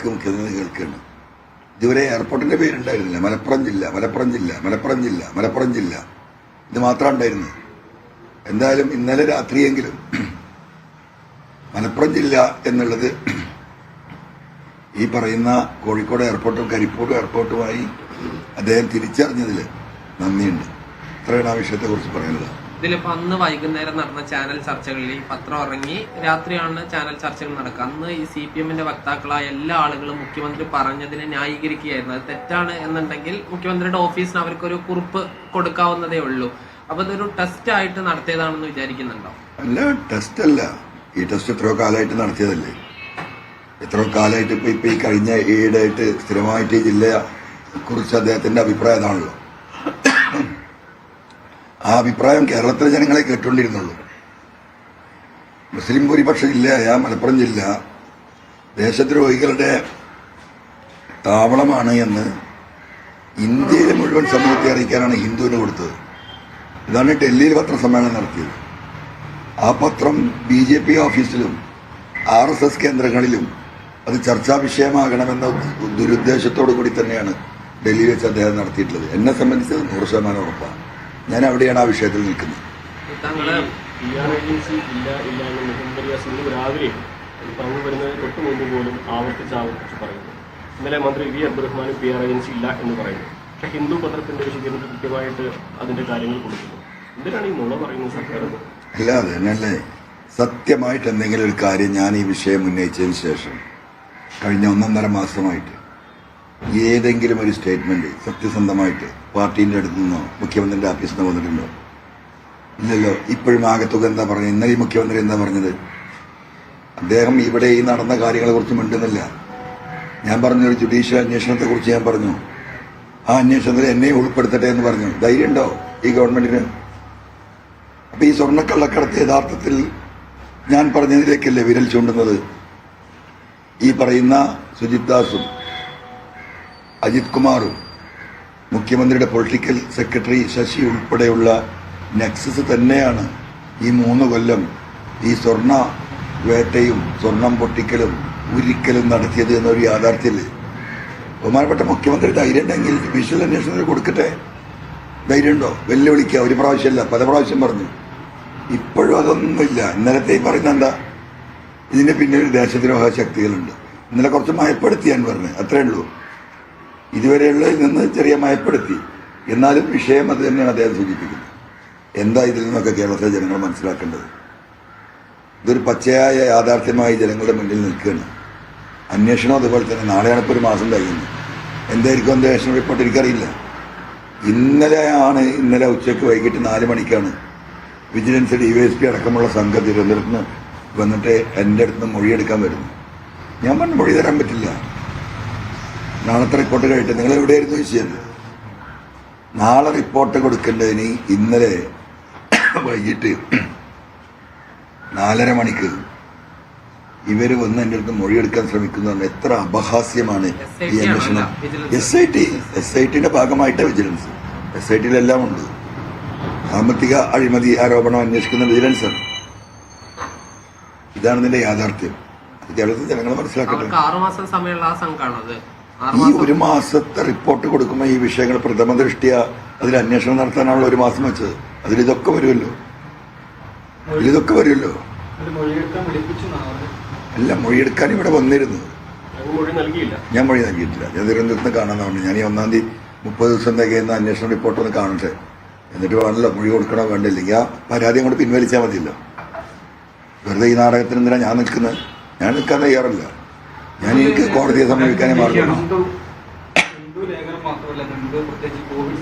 വാക്ക് മുഖ്യമന്ത്രി കേൾക്കുകയാണ് ഇതുവരെ എയർപോർട്ടിന്റെ പേരുണ്ടായിരുന്നില്ല. മലപ്പുറം ജില്ല മലപ്പുറം ജില്ല മലപ്പുറം ജില്ല മലപ്പുറം ജില്ല. ഇത് മാത്രം ഉണ്ടായിരുന്നു. എന്തായാലും ഇന്നലെ രാത്രിയെങ്കിലും മലപ്പുറം ജില്ല എന്നുള്ളത് ഈ പറയുന്ന കോഴിക്കോട് എയർപോർട്ടും കരിപ്പൂർ എയർപോർട്ടുമായി അദ്ദേഹം തിരിച്ചറിഞ്ഞതിൽ നന്ദിയുണ്ട്. ഇത്രയാണ് ആ വിഷയത്തെക്കുറിച്ച് പറയുന്നത്. ഇതിലിപ്പോ അന്ന് വൈകുന്നേരം നടന്ന ചാനൽ ചർച്ചകളിൽ ഈ പത്രം ഇറങ്ങി രാത്രിയാണ് ചാനൽ ചർച്ചകൾ നടക്കുക. അന്ന് ഈ സി പി എമ്മിന്റെ വക്താക്കളായ എല്ലാ ആളുകളും മുഖ്യമന്ത്രി പറഞ്ഞതിനെ ന്യായീകരിക്കുകയായിരുന്നു. അത് തെറ്റാണ് എന്നുണ്ടെങ്കിൽ മുഖ്യമന്ത്രിയുടെ ഓഫീസിന് അവർക്കൊരു കുറിപ്പ് കൊടുക്കാവുന്നതേ ഉള്ളൂ. അപ്പൊ ഇതൊരു ടെസ്റ്റ് ആയിട്ട് നടത്തിയതാണെന്ന് വിചാരിക്കുന്നുണ്ടോ? അല്ല ടെസ്റ്റ് അല്ല. ഈ ടെസ്റ്റ് എത്രയോ കാലമായിട്ട് നടത്തിയതല്ലേ? എത്രയോ കാലമായിട്ട് ഇപ്പൊ ഇപ്പൊ ഈ കഴിഞ്ഞ ഈയിടെയായിട്ട് സ്ഥിരമായിട്ട് ജില്ലയെ കുറിച്ച് അദ്ദേഹത്തിന്റെ അഭിപ്രായം അതാണല്ലോ. ആ അഭിപ്രായം കേരളത്തിലെ ജനങ്ങളെ കേട്ടുകൊണ്ടിരുന്നുള്ളൂ. മുസ്ലിം ഭൂരിപക്ഷ ജില്ലയായ മലപ്പുറം ജില്ല. ദേശദ്രോഹികളുടെ താവളമാണ് എന്ന് ഇന്ത്യയിലെ മുഴുവൻ സമൂഹത്തെ അറിയിക്കാനാണ് ഹിന്ദുവിന് കൊടുത്തത്. ഇതാണ് ഡൽഹിയിൽ പത്രസമ്മേളനം നടത്തിയത്. ആ പത്രം ബി ജെ പി ഓഫീസിലും ആർ എസ് എസ് കേന്ദ്രങ്ങളിലും അത് ചർച്ചാ വിഷയമാകണമെന്ന ദുരുദ്ദേശത്തോടു കൂടി തന്നെയാണ് ഡൽഹിയിൽ വെച്ച് അദ്ദേഹം നടത്തിയിട്ടുള്ളത്. എന്നെ സംബന്ധിച്ച് നൂറ് ശതമാനം ഉറപ്പാണ്. ഞാൻ അവിടെയാണ് ആ വിഷയത്തിൽ നിൽക്കുന്നത്. ഇന്നലെ മന്ത്രി വി അബ്ദുറഹ്മാനും പി ആർ ഏജൻസി ഇല്ല എന്ന് പറയുന്നു. പക്ഷേ ഹിന്ദു പത്രത്തിന്റെ വിശദീകരണത്തിൽ കൃത്യമായിട്ട് അതിന്റെ കാര്യങ്ങൾ കൊടുക്കുന്നു. എന്തിനാണ് ഈ നുണ പറയുന്നത് സർക്കാർ? അല്ല? അത് തന്നെയല്ലേ സത്യമായിട്ട് എന്തെങ്കിലും ഒരു കാര്യം ഞാൻ ഈ വിഷയം ഉന്നയിച്ചതിന് ശേഷം കഴിഞ്ഞ ഒന്നൊന്നര മാസമായിട്ട് ഏതെങ്കിലും ഒരു സ്റ്റേറ്റ്മെന്റ് സത്യസന്ധമായിട്ട് പാർട്ടിന്റെ അടുത്ത് നിന്നോ മുഖ്യമന്ത്രിയുടെ ഓഫീസിൽ നിന്ന് വന്നിട്ടുണ്ടോ? ഇല്ലല്ലോ. ഇപ്പോഴും ആകത്തുക എന്താ പറഞ്ഞത് ഇന്നലെ മുഖ്യമന്ത്രി എന്താ പറഞ്ഞത്? അദ്ദേഹം ഇവിടെ ഈ നടന്ന കാര്യങ്ങളെ കുറിച്ച് മിണ്ടുന്നില്ല. ഞാൻ പറഞ്ഞ ഒരു ജുഡീഷ്യൽ അന്വേഷണത്തെ കുറിച്ച് ഞാൻ പറഞ്ഞു. ആ അന്വേഷണത്തിൽ എന്നെ ഉൾപ്പെടുത്തട്ടെ എന്ന് പറഞ്ഞു. ധൈര്യമുണ്ടോ ഈ ഗവൺമെന്റിന്? അപ്പൊ ഈ സ്വർണക്കള്ളക്കടത്ത് യഥാർത്ഥത്തിൽ ഞാൻ പറഞ്ഞതിലേക്കല്ലേ വിരൽ ചൂണ്ടുന്നത്? ഈ പറയുന്ന സുജിത് ദാസും അജിത് കുമാറും മുഖ്യമന്ത്രിയുടെ പൊളിറ്റിക്കൽ സെക്രട്ടറി ശശി ഉൾപ്പെടെയുള്ള നെക്സസ് തന്നെയാണ് ഈ മൂന്ന് കൊല്ലം ഈ സ്വർണ വേട്ടയും സ്വർണം പൊട്ടിക്കലും ഉരിക്കലും നടത്തിയത് എന്നൊരു യാഥാർത്ഥ്യമില്ലേ ബഹുമാനപ്പെട്ട മുഖ്യമന്ത്രി ധൈര്യം ഉണ്ടെങ്കിൽ വിഷ്വൽ അന്വേഷണത്തിന് കൊടുക്കട്ടെ. ധൈര്യമുണ്ടോ? വെല്ലുവിളിക്കുക ഒരു പ്രാവശ്യമല്ല. പല പ്രാവശ്യം പറഞ്ഞു. ഇപ്പോഴും അതൊന്നുമില്ല. ഇന്നലത്തെ പറയുന്ന എന്താ? ഇതിന് പിന്നിൽ ദേശദ്രോഹ ശക്തികളുണ്ട്. ഇന്നലെ കുറച്ച് മയപ്പെടുത്തിയാൻ പറഞ്ഞു. അത്രേ ഉള്ളൂ. ഇതുവരെയുള്ളതിൽ നിന്ന് ചെറിയ മയപ്പെടുത്തി. എന്നാലും വിഷയം അത് തന്നെയാണ് അദ്ദേഹം സൂചിപ്പിക്കുന്നത്. എന്താ ഇതിൽ നിന്നൊക്കെ കേരളത്തിലെ ജനങ്ങൾ മനസ്സിലാക്കേണ്ടത്? ഇതൊരു പച്ചയായ യാഥാർത്ഥ്യമായി ജനങ്ങളുടെ മുന്നിൽ നിൽക്കുകയാണ്. അന്വേഷണം അതുപോലെ തന്നെ നാളെയാണ് ഇപ്പോൾ ഒരു മാസം കഴിയുന്നത് എന്തായിരിക്കും അന്വേഷണം റിപ്പോർട്ട് എനിക്കറിയില്ല. ഇന്നലെയാണ് ഇന്നലെ ഉച്ചയ്ക്ക് വൈകിട്ട് നാല് മണിക്കാണ് vigilance D Y S P അടക്കമുള്ള സംഘം തിരുവനന്തപുരത്ത് വന്നിട്ട് എന്റെ അടുത്ത് മൊഴിയെടുക്കാൻ വരുന്നു ഞാൻ പറഞ്ഞു മൊഴി തരാൻ പറ്റില്ല. നാളത്തെ റിപ്പോർട്ട് കഴിയിട്ട് നിങ്ങൾ എവിടെയായിരുന്നു ചോദിച്ചത്? നാളെ റിപ്പോർട്ട് കൊടുക്കേണ്ടതിന് ഇന്നലെ വൈകിട്ട് നാലര മണിക്ക് ഇവർ വന്ന് എന്റെ അടുത്ത് മൊഴിയെടുക്കാൻ ശ്രമിക്കുന്ന എത്ര അപഹാസ്യമാണ് ഈ അന്വേഷണം. S I T S I ടിയുടെ ഭാഗമായിട്ട് വിജിലൻസ് എസ് ഐ ടിയിലെല്ലാം ഉണ്ട്. സാമ്പത്തിക അഴിമതി ആരോപണം അന്വേഷിക്കുന്ന വിജിലൻസാണ് ഇതാണ് ഇതിന്റെ യാഥാർത്ഥ്യം. കേരളത്തിൽ ജനങ്ങൾ മനസ്സിലാക്കട്ടെ. ആറുമാസം സമയമുള്ള ആ സംഘമാണത് ഈ ഒരു മാസത്തെ റിപ്പോർട്ട് കൊടുക്കുമ്പോൾ ഈ വിഷയങ്ങൾ പ്രഥമ ദൃഷ്ടിയ അതിൽ അന്വേഷണം നടത്താനാണല്ലോ ഒരു മാസം വെച്ചത്. അതിലിതൊക്കെ വരുമല്ലോ. ഇതൊക്കെ വരുമല്ലോ. അല്ല മൊഴിയെടുക്കാൻ ഇവിടെ വന്നിരുന്നു. ഞാൻ മൊഴി നൽകിയിട്ടില്ല. ഞാൻ തിരുവനന്തപുരത്ത് കാണാൻ പറഞ്ഞു ഞാൻ ഈ ഒന്നാം തീയതി മുപ്പത് ദിവസം തികയുന്ന അന്വേഷണ റിപ്പോർട്ട് ഒന്ന് കാണട്ടെ. എന്നിട്ട് വേണമല്ലോ മൊഴി കൊടുക്കണോ വേണ്ടില്ലെങ്കിൽ ആ പരാതി അങ്ങോട്ട് പിൻവലിച്ചാൽ മതിയല്ലോ. വെറുതെ ഈ നാടകത്തിന് എന്തിനാണ് ഞാൻ നിൽക്കുന്നത്? ഞാൻ നിൽക്കാൻ തയ്യാറല്ല. ഞാൻ എനിക്ക് കോടതിയെ സമീപിക്കാനേ മാർഗമുള്ളൂ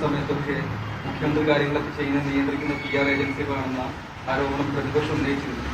സമയത്തൊക്കെ മുഖ്യമന്ത്രി കാര്യങ്ങളൊക്കെ ചെയ്യുന്ന നിയന്ത്രിക്കുന്ന പി ആർ ഏജൻസികളാണെന്ന ആരോപണം പ്രതിപക്ഷം ഉന്നയിച്ചിരുന്നു.